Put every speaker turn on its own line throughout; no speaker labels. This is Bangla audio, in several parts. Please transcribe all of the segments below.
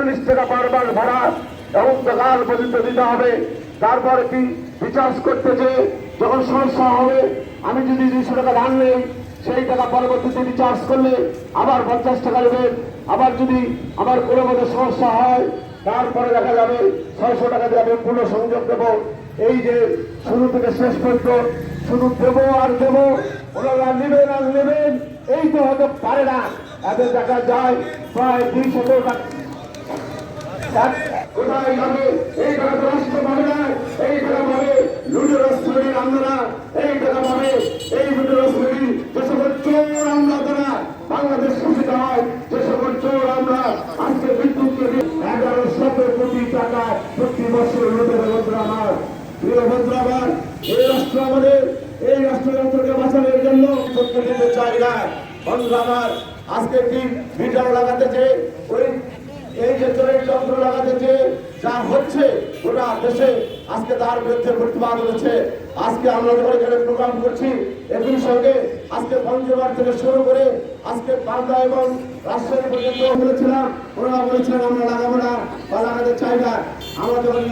চল্লিশ টাকা বারবার ভাড়া এবং দোকান পর্যন্ত দিতে হবে। তারপরে কি রিচার্জ করতে যে যখন সমস্যা হবে, আমি যদি দুইশো টাকা ধান নেই, সেই টাকা পরবর্তীতে রিচার্জ করলে আবার পঞ্চাশ টাকা দেবেন আবার যদি আমার কোনো মতো সমস্যা হয়, তারপরে দেখা যাবে ছয়শো টাকা দিয়ে আমি পুনঃ সংযোগ দেবো। এই যে শুরু থেকে শেষ পর্যন্ত শুধু দেবো আর দেবো, ওনারা নেবেন আর নেবেন, এই তো হয়তো পারে না। এদের দেখা যায় প্রায় দুইশো টাকা কোথায় যাবে এই টাকা তো রাষ্ট্র পাবে না এই টাকা পাবে লুটের শ্রেণির আমরা এই টাকা পাবে এই লুটের শ্রেণি যে সকল চোর আমরা তারা বাংলাদেশ শাসিত হয় যে সকল চোর আমরা আজকে বিদ্যুৎ এগারো শত কোটি টাকা প্রতি বছর লুটের বন্ধু প্রিয় বন্ধু এই রাষ্ট্র আমাদের এই রাষ্ট্রযন্ত্রকে বাঁচানোর জন্য সত্য দিতে চাই না বন্ধু আমার আজকে কি মিটার লাগাতে যে ওই এই যে চন্দ্র লাগাতে যে যা হচ্ছে ওটা দেশে আজকে তার বিরুদ্ধে প্রতিবাদ হচ্ছে। আজকে আমরা যখন এখানে প্রোগ্রাম করছি, একই সঙ্গে আজকে পঞ্চবার থেকে শুরু করে আজকে পাল্টা এবং রাজশাহী পর্যন্ত বলেছিলাম, ওনারা বলেছিলেন আমরা লাগাবো না বা লাগাতে চাই না। আমরা যখন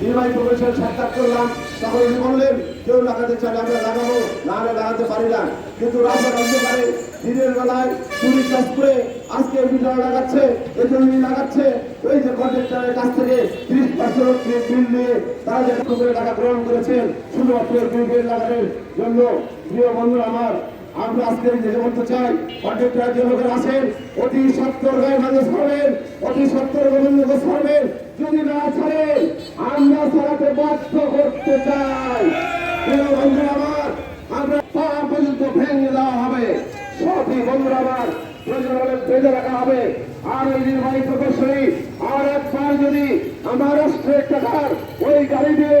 নির্বাহী কমিশন সাক্ষাৎ করলাম। তখন উনি বললেন, কেউ লাগাতে চাইলে আমরা লাগাবো। না হলে লাগাতে পারি না। কিন্তু রাতের অন্ধকারে দিনের বেলায় পুলিশ করে আজকে বিদ্যালয় লাগাচ্ছে এজন্য লাগাচ্ছে। ওই যে কন্ট্রাক্টরের কাছ থেকে তিরিশ পার্সেন্ট বিল নিয়ে তারা যে টাকা গ্রহণ করেছেন, শুধুমাত্র বিল লাগানোর জন্য। প্রিয় বন্ধু আমার আমরা আজকে যেটা বলতে চাই কন্ট্রাক্টর যে লোকের আছেন, অতি সত্তর গায়ে মানুষ হবেন, অতি সত্তর গোবিন্দ ঘোষ হবেন। যদি না ছাড়েন আমরা ছাড়াতে বাধ্য করতে চাই। প্রিয় বন্ধু আমার, আমরা পা পর্যন্ত ভেঙে দেওয়া হবে। সবই বন্ধু আমার রাখা হবে। আর ওই নির্বাহী প্রকৌশলী, আর একবার যদি আমার রাষ্ট্রের টাকার ওই গাড়ি দিয়ে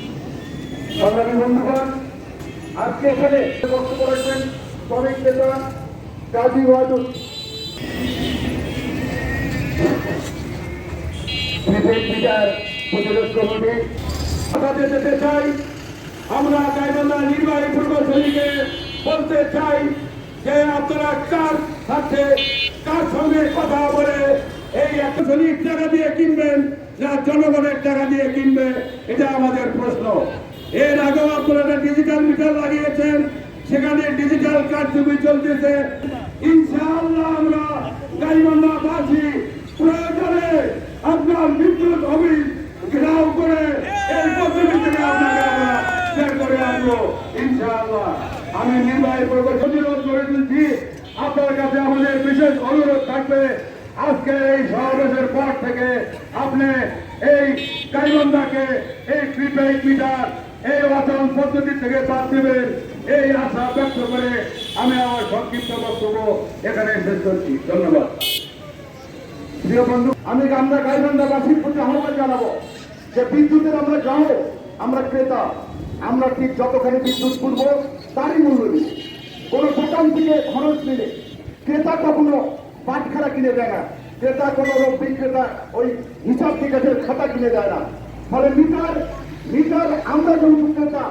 সংগ্রামী বন্ধুগণ, আজকে এখানে বক্তব্য রাখবেন শ্রমিক নেতা কাজী প্রকৌশলীকে বলতে চাই যে আপনারা কার সাথে, কার সঙ্গে কথা বলে এই একশনিক টাকা দিয়ে কিনবেন না জনগণের টাকা দিয়ে কিনবে, এটা আমাদের প্রশ্ন। এর আগেও আপনারা ডিজিটাল মিটার লাগিয়েছেন, সেখানে ডিজিটাল কার্যক্রম চলতেছে। ইনশাআল্লাহ আমরা গাইবান্ধাবাসী প্রয়োজনে আপনার বিদ্যুৎ অফিস ঘেরাও করে এই পদ্ধতি থেকে আপনাকে আমরা করে ইনশাআল্লাহ। আমি নির্বাহী করে দিচ্ছি আপনার কাছে আমাদের বিশেষ অনুরোধ থাকবে। আজকে এই সমাবেশের পর থেকে আপনি এই গাইবন্ধাকে এই মিটার, এই আচরণ পদ্ধতি থেকে এই আশা ব্যক্ত করে আমি আমার সংক্ষিপ্ত বক্তব্য এখানে শেষ করছি। ধন্যবাদ। প্রিয় বন্ধু, আমি আমরা গাইবান্ধাবাসীর প্রতি আহ্বান জানাব যে বিদ্যুতের আমরা যাও আমরা ক্রেতা, আমরা ঠিক যতখানি বিদ্যুৎ তুলবো তারই মূল্য দিই কোনো দোকান থেকে খরচ নিলে ক্রেতা কখনো বাটখারা কিনে দেয় না। ক্রেতা কোনো লোক বিক্রেতা ওই হিসাব থেকে খাতা কিনে দেয় না। ফলে মিটার মিটার, আমরা যেহেতু ক্রেতা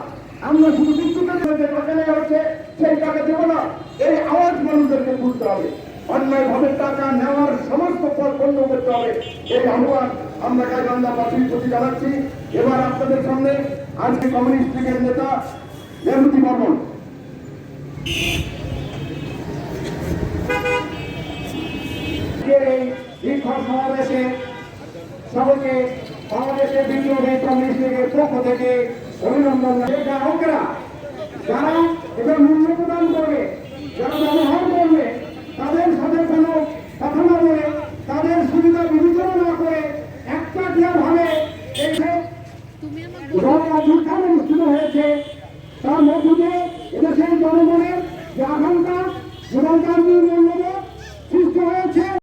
আমরা শুধু বিদ্যুতের যে হচ্ছে সেই টাকা দেবো না। এই আওয়াজ মানুষদেরকে তুলতে হবে। অন্যায় ভাবে টাকা নেওয়ার সমস্ত পথ বন্ধ করতে হবে। এই আহ্বান আমরা গাইবান্ধা বাসীর প্রতি জানাচ্ছি। এবার আপনাদের সামনে আজকে কমিউনিস্ট লীগের নেতা রেবতী বর্মন। এই দীর্ঘ সমাবেশে সকলকে বাংলাদেশের বিদ্রোহী পক্ষ থেকে অভিনন্দন গ্রাহকরা যারা এবার মূল্য প্রদান করবে, যারা ব্যবহার করবে, তাদের সাথে কোনো কথা না বলে, তাদের সুবিধা বিবেচনা না করে
একটা ভাবে অনুষ্ঠিত হয়েছে। তার মধ্যে দিয়ে এদেশের জনগণের যে আকাঙ্ক্ষা জীবনকার মূল্যবোধ